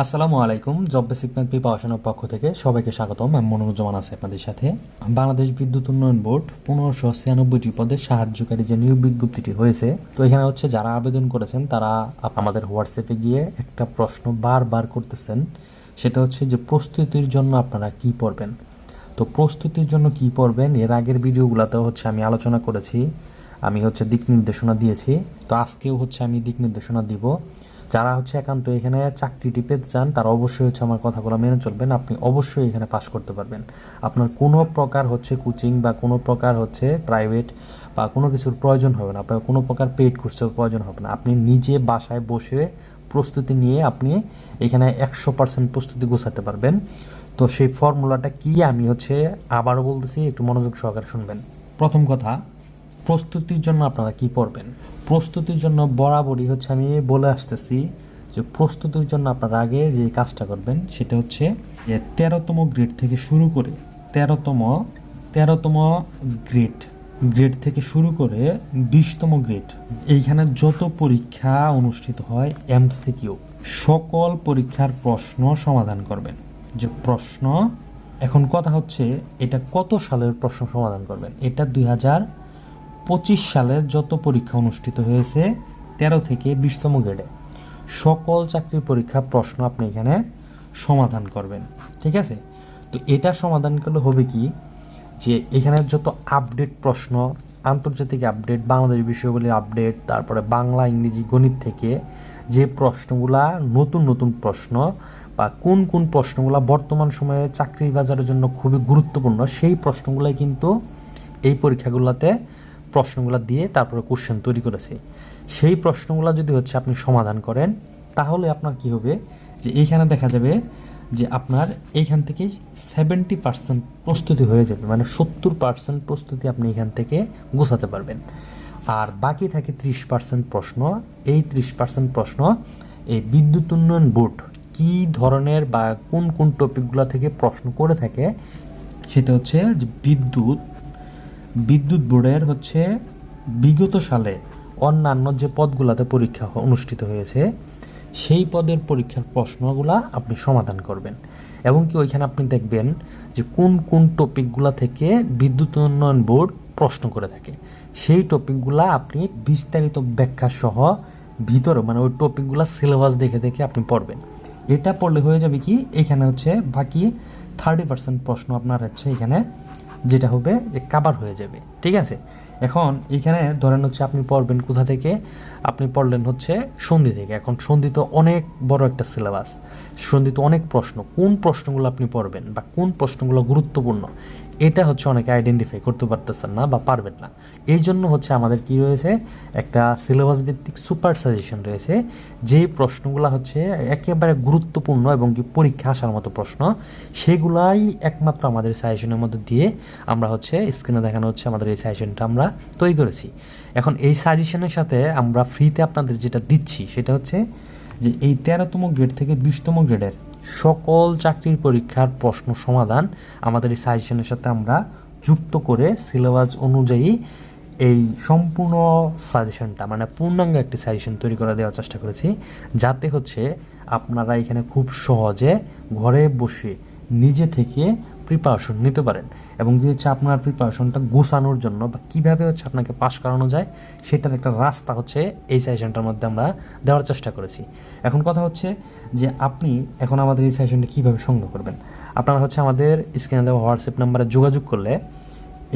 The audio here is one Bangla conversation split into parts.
আসসালামু আলাইকুম জব বেসিক ম্যাথ প্রিপারেশনের পক্ষ থেকে সবাইকে স্বাগতম। আমি মনোরঞ্জন আছে আপনাদের সাথে। বাংলাদেশ বিদ্যুৎ উন্নয়ন বোর্ড পনেরোশো ছিয়ানব্বইটি পদে সাহায্যকারী যে নিয়োগ বিজ্ঞপ্তিটি হয়েছে, তো এখানে হচ্ছে যারা আবেদন করেছেন, তারা আমাদের হোয়াটসঅ্যাপে গিয়ে একটা প্রশ্ন বারবার করতেছেন। সেটা হচ্ছে যে, প্রস্তুতির জন্য আপনারা কি পড়বেন? তো প্রস্তুতির জন্য কি পড়বেন? এর আগের ভিডিওগুলোতেও হচ্ছে আমি আলোচনা করেছি। আমি হচ্ছে দিক নির্দেশনা দিয়েছি। তো আজকেও হচ্ছে আমি দিক নির্দেশনা দিব। যারা হচ্ছে একান্ত এখানে চাকরিটি পেতে চান তারা অবশ্যই হচ্ছে আমার কথাগুলো মেনে চলবেন। আপনি অবশ্যই এখানে পাশ করতে পারবেন। আপনার কোনো প্রকার হচ্ছে কোচিং বা কোনো প্রকার হচ্ছে প্রাইভেট বা কোনো কিছুর প্রয়োজন হবে না। আপনার কোনো প্রকার পেড কোর্সের প্রয়োজন হবে না। আপনি নিজে বাসায় বসে প্রস্তুতি নিয়ে আপনি এখানে একশো পার্সেন্ট প্রস্তুতি গোছাতে পারবেন। তো সেই ফর্মুলাটা কি আমি হচ্ছে আবারও বলতেছি, একটু মনোযোগ সহকারে শুনবেন। প্রথম কথা প্রস্তুতির জন্য আপনারা কি পড়বেন? প্রস্তুতির জন্য বরাবরই হচ্ছে আমি বলে আসতেছি যে প্রস্তুতির জন্য আপনারা আগে যে কাজটা করবেন সেটা হচ্ছে যে তেরোতম গ্রেড থেকে শুরু করে তেরোতম তেরোতম গ্রেড গ্রেড থেকে শুরু করে বিশতম গ্রেড, এইখানে যত পরীক্ষা অনুষ্ঠিত হয়, এমসিকিউ, সকল পরীক্ষার প্রশ্ন সমাধান করবেন। যে প্রশ্ন, এখন কথা হচ্ছে এটা কত সালের প্রশ্ন সমাধান করবেন? এটা দুই হাজার পঁচিশ সালে যত পরীক্ষা অনুষ্ঠিত হয়েছে, তেরো থেকে বিশতম গ্রেডে সকল চাকরির পরীক্ষা প্রশ্ন আপনি এখানে সমাধান করবেন, ঠিক আছে? তো এটা সমাধান করলে হবে কি? যে এখানে যত আপডেট প্রশ্ন, আন্তর্জাতিক আপডেট বাংলাদেশ বিষয়গুলি আপডেট তারপরে বাংলা, ইংরেজি, গণিত থেকে যে প্রশ্নগুলা, নতুন নতুন প্রশ্ন বা কোন কোন প্রশ্নগুলা বর্তমান সময়ে চাকরির বাজারের জন্য খুবই গুরুত্বপূর্ণ, সেই প্রশ্নগুলাই কিন্তু এই পরীক্ষাগুলোতে প্রশ্নগুলো দিয়ে তারপরে কোশ্চেন তৈরি করেছে। সেই প্রশ্নগুলো যদি হচ্ছে আপনি সমাধান করেন, তাহলে আপনার কি হবে? যে এইখানে দেখা যাবে যে আপনার এইখান থেকে সেভেন্টি পার্সেন্ট প্রস্তুতি হয়ে যাবে মানে সত্তর পার্সেন্ট প্রস্তুতি আপনি এখান থেকে গোছাতে পারবেন। আর বাকি থাকে ত্রিশ পার্সেন্ট প্রশ্ন। এই ত্রিশ পার্সেন্ট প্রশ্ন, এই বিদ্যুৎ উন্নয়ন বোর্ড কী ধরনের বা কোন কোন টপিকগুলো থেকে প্রশ্ন করে থাকে, সেটা হচ্ছে যে বিদ্যুৎ বিদ্যুৎ বোর্ডের হচ্ছে বিগত সালে অন্যান্য যে পদগুলোতে পরীক্ষা অনুষ্ঠিত হয়েছে, সেই পদের পরীক্ষার প্রশ্নগুলা আপনি সমাধান করবেন। এবং কি ওইখানে আপনি দেখবেন যে কোন কোন টপিকগুলা থেকে বিদ্যুৎ উন্নয়ন বোর্ড প্রশ্ন করে থাকে। সেই টপিকগুলা আপনি বিস্তারিত ব্যাখ্যা সহ ভিতরে মানে ওই টপিকগুলা সিলেবাস দেখে দেখে আপনি পড়বেন। এটা পড়লে হয়ে যাবে কি, এখানে হচ্ছে বাকি থার্টি পার্সেন্ট প্রশ্ন আপনার হচ্ছে এখানে যেটা হবে যে কাবার হয়ে যাবে, ঠিক আছে? এখন এখানে ধরেন হচ্ছে আপনি পড়বেন কোথা থেকে? আপনি পড়লেন হচ্ছে সন্ধি থেকে। এখন সন্ধি তো অনেক বড় একটা সিলেবাস সন্ধি তো অনেক প্রশ্ন। কোন প্রশ্নগুলো আপনি পড়বেন বা কোন প্রশ্নগুলো গুরুত্বপূর্ণ? এটা হচ্ছে অনেকে আইডেন্টিফাই করতে পারতেছেন না বা পারবেন না। এই জন্য হচ্ছে আমাদের কি রয়েছে? একটা সিলেবাস ভিত্তিক সুপার সাজেশন রয়েছে। যেই প্রশ্নগুলো হচ্ছে একেবারে গুরুত্বপূর্ণ এবং কি পরীক্ষা আসার মতো প্রশ্ন, সেগুলাই একমাত্র আমাদের সাজেশনের মধ্যে দিয়ে আমরা হচ্ছে স্ক্রিনে দেখানো হচ্ছে আমাদের এই সাজেশনটা আমরা তৈরি করেছি। এখন এই সাজেশনের সাথে আমরা ফ্রিতে আপনাদের যেটা দিচ্ছি, সেটা হচ্ছে যে এই তেরোতম গ্রেড থেকে বিশতম গ্রেডের সকল চাকরির পরীক্ষার প্রশ্ন সমাধান আমাদের এই সাজেশনের সাথে আমরা যুক্ত করে সিলেবাস অনুযায়ী এই সম্পূর্ণ সাজেশনটা মানে পূর্ণাঙ্গ একটি সাজেশন তৈরি করে দেওয়ার চেষ্টা করেছি। যাতে হচ্ছে আপনারা এখানে খুব সহজে ঘরে বসে নিজে থেকে প্রিপারেশন নিতে পারেন। এবং কি হচ্ছে আপনার প্রিপারেশনটা গোছানোর জন্য বা কীভাবে হচ্ছে আপনাকে পাশ করানো যায়, সেটার একটা রাস্তা হচ্ছে এই সাজেশনটার মধ্যে আমরা দেওয়ার চেষ্টা করেছি। এখন কথা হচ্ছে যে আপনি এখন আমাদের এই সাজেশনটা কীভাবে সংগ্রহ করবেন? আপনারা হচ্ছে আমাদের স্ক্রিনে দেওয়া হোয়াটসঅ্যাপ নাম্বারে যোগাযোগ করলে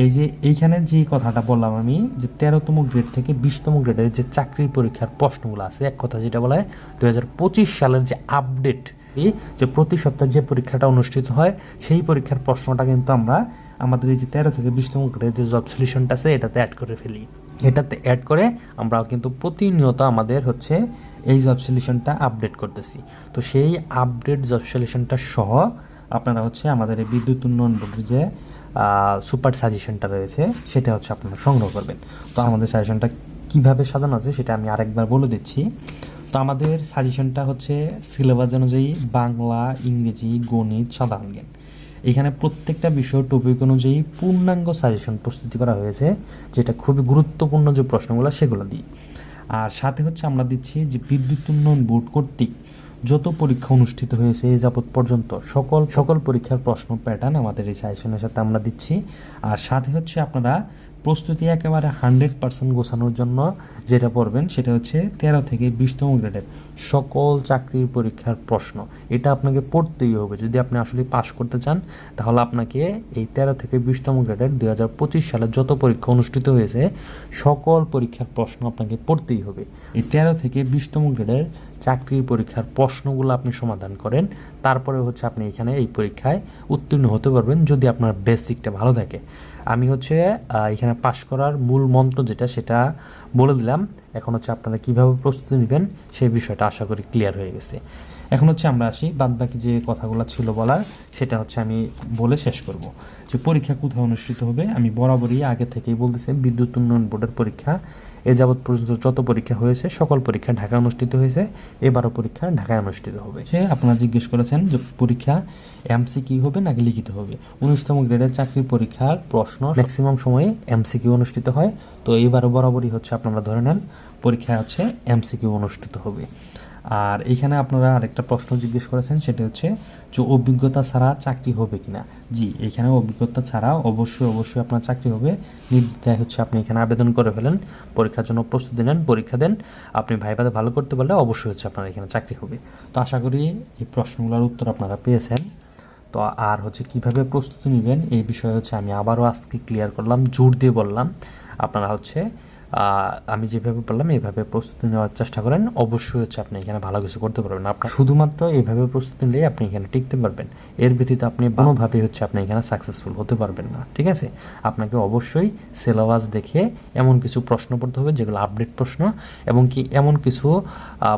এই যে এইখানে যে কথাটা বললাম আমি, যে তেরোতম গ্রেড থেকে বিশতম গ্রেডের যে চাকরির পরীক্ষার প্রশ্নগুলো আছে, এক কথা যেটা বলা হয় দুই হাজার পঁচিশ সালের যে আপডেট এই যে প্রতি সপ্তাহে যে পরীক্ষাটা অনুষ্ঠিত হয়, সেই পরীক্ষার প্রশ্নটা কিন্তু আমরা আমাদের এই যে তেরো থেকে বিশতম গ্রেডের যে জব সলিউশনটা আছে, এটাতে অ্যাড করে ফেলি। এটাতে অ্যাড করে আমরা কিন্তু প্রতিনিয়ত আমাদের হচ্ছে এই জব সলিউশনটা আপডেট করতেছি। তো সেই আপডেট জব সলিউশনটা সহ আপনারা হচ্ছে আমাদের এই বিদ্যুৎ উন্নয়ন বোর্ডের যে সুপার সাজেশনটা রয়েছে, সেটা হচ্ছে আপনারা সংগ্রহ করবেন। তো আমাদের সাজেশনটা কীভাবে সাজানো আছে, সেটা আমি আরেকবার বলে দিচ্ছি। তো আমাদের সাজেশনটা হচ্ছে সিলেবাস অনুযায়ী বাংলা, ইংরেজি, গণিত সাধারণ জ্ঞান এখানে প্রত্যেকটা বিষয় টপিক অনুযায়ী পূর্ণাঙ্গ সাজেশন প্রস্তুতি করা হয়েছে, যেটা খুবই গুরুত্বপূর্ণ যে প্রশ্নগুলো, সেগুলো দিই আর সাথে হচ্ছে আমরা দিচ্ছি যে বিদ্যুৎ উন্নয়ন বোর্ড কর্তৃক যত পরীক্ষা অনুষ্ঠিত হয়েছে এই যাবৎ পর্যন্ত সকল সকল পরীক্ষার প্রশ্ন প্যাটার্ন আমাদের এই সাজেশনের সাথে আমরা দিচ্ছি। আর সাথে হচ্ছে আপনারা প্রস্তুতি একেবারে হান্ড্রেড পার্সেন্ট গোছানোর জন্য যেটা পড়বেন সেটা হচ্ছে তেরো থেকে বিশতম গ্রেডের সকল চাকরির পরীক্ষার প্রশ্ন। এটা আপনাকে পড়তেই হবে। যদি আপনি আসলে পাশ করতে চান, তাহলে আপনাকে এই তেরো থেকে বিশতম গ্রেডের দুই হাজার পঁচিশ সালে যত পরীক্ষা অনুষ্ঠিত হয়েছে, সকল পরীক্ষার প্রশ্ন আপনাকে পড়তেই হবে। এই তেরো থেকে বিশতম গ্রেডের চাকরির পরীক্ষার প্রশ্নগুলো আপনি সমাধান করেন। তারপরে হচ্ছে আপনি এখানে এই পরীক্ষায় উত্তীর্ণ হতে পারবেন যদি আপনার বেসিকটা ভালো থাকে। আমি হচ্ছে এখানে পাশ করার মূল মন্ত্র যেটা, সেটা বলে দিলাম। এখন হচ্ছে আপনারা কীভাবে প্রস্তুতি নেবেন, সেই বিষয়টা আশা করি ক্লিয়ার হয়ে গেছে। এখন হচ্ছে আমরা আসি বাদ বাকি যে কথাগুলো ছিল বলার, সেটা হচ্ছে আমি বলে শেষ করব। যে পরীক্ষা কোথায় অনুষ্ঠিত হবে, আমি বরাবরই আগে থেকেই বলতেছি, বিদ্যুৎ উন্নয়ন বোর্ডের পরীক্ষা। এ যাবৎ পর্যন্ত যত পরীক্ষা হয়েছে, সকল পরীক্ষা ঢাকায় অনুষ্ঠিত হয়েছে, এবারও পরীক্ষা ঢাকায় অনুষ্ঠিত হবে। সে আপনারা জিজ্ঞেস করেছেন যে পরীক্ষা এমসিকিউ হবে নাকি লিখিত হবে? উনিশতম গ্রেডের চাকরির পরীক্ষার প্রশ্ন ম্যাক্সিমাম সময়ে এমসিকিউ অনুষ্ঠিত হয়। তো এবারও বরাবরই হচ্ছে আপনারা ধরে নেন পরীক্ষা হচ্ছে এমসিকিউ অনুষ্ঠিত হবে। আর এখানে আপনারা আরেকটা প্রশ্ন জিজ্ঞেস করেছেন, সেটা হচ্ছে, যে অভিজ্ঞতা ছাড়া চাকরি হবে কিনা? জি, এখানে অভিজ্ঞতা ছাড়া অবশ্যই অবশ্যই আপনার চাকরি হবে। নির্দ্বিধায় হচ্ছে আপনি এখানে আবেদন করে ফেলেন, পরীক্ষার জন্য প্রস্তুতি নেন, পরীক্ষা দেন। আপনি ভাইভাতে ভালো করতে পারলে অবশ্যই হচ্ছে আপনার এখানে চাকরি হবে। তো আশা করি এই প্রশ্নগুলোর উত্তর আপনারা পেয়েছেন। তো আর হচ্ছে কীভাবে প্রস্তুতি নেবেন, এই বিষয়ে হচ্ছে আমি আবারও আজকে ক্লিয়ার করলাম, জোর দিয়ে বললাম। আপনারা হচ্ছে আমি যেভাবে বললাম এইভাবে প্রস্তুতি নেওয়ার চেষ্টা করেন। অবশ্যই হচ্ছে আপনি এখানে ভালো কিছু করতে পারবেন। আপনার শুধুমাত্র এইভাবে প্রস্তুতি নিলেই আপনি এখানে টিকতে পারবেন। এর ব্যতীত আপনি কোনোভাবে হচ্ছে আপনি এখানে সাকসেসফুল হতে পারবেন না ঠিক আছে? আপনাকে অবশ্যই সিলেবাস দেখে এমন কিছু প্রশ্ন পড়তে হবে যেগুলো আপডেট প্রশ্ন এবং কি এমন কিছু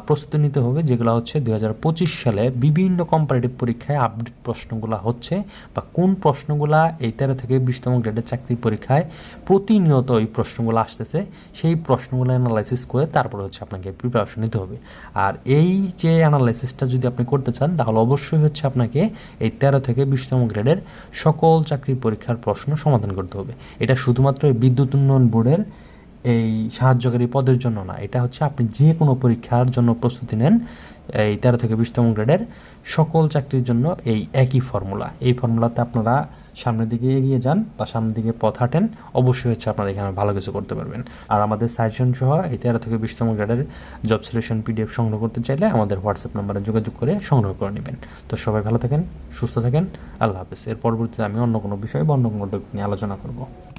প্রস্তুতি নিতে হবে যেগুলো হচ্ছে দু হাজার পঁচিশ সালে বিভিন্ন কম্পারেটিভ পরীক্ষায় আপডেট প্রশ্নগুলো হচ্ছে বা কোন প্রশ্নগুলা এই তেরো থেকে বিশতম গ্রেডের চাকরির পরীক্ষায় প্রতিনিয়ত এই প্রশ্নগুলো আসতেছে। সেই প্রশ্নগুলো অ্যানালাইসিস করে তারপরে হচ্ছে আপনাকে প্রিপারেশন নিতে হবে। আর এই যে অ্যানালাইসিসটা যদি আপনি করতে চান, তাহলে অবশ্যই হচ্ছে আপনাকে এই তেরো থেকে বিশতম গ্রেডের সকল চাকরির পরীক্ষার প্রশ্ন সমাধান করতে হবে। এটা শুধুমাত্র বিদ্যুৎ উন্নয়ন বোর্ডের এই সাহায্যকারী পদের জন্য না, এটা হচ্ছে আপনি যে কোনো পরীক্ষার জন্য প্রস্তুতি নেন এই তেরো থেকে বিশতম গ্রেডের সকল চাকরির জন্য এই একই ফর্মুলা এই ফর্মুলাতে আপনারা সামনের দিকে এগিয়ে যান বা সামনের দিকে পথ হাঁটেন, অবশ্যই হচ্ছে আপনারা এখানে ভালো কিছু করতে পারবেন। আর আমাদের সাজেশন সহ এই তেরো থেকে বিশতম গ্রেডের জব সলিউশন পিডিএফ সংগ্রহ করতে চাইলে আমাদের হোয়াটসঅ্যাপ নাম্বারে যোগাযোগ করে সংগ্রহ করে নেবেন। তো সবাই ভালো থাকেন, সুস্থ থাকেন, আল্লাহ হাফেজ। এর পরবর্তীতে আমি অন্য কোনো বিষয়ে বা অন্য কোনো টপিক নিয়ে আলোচনা করব।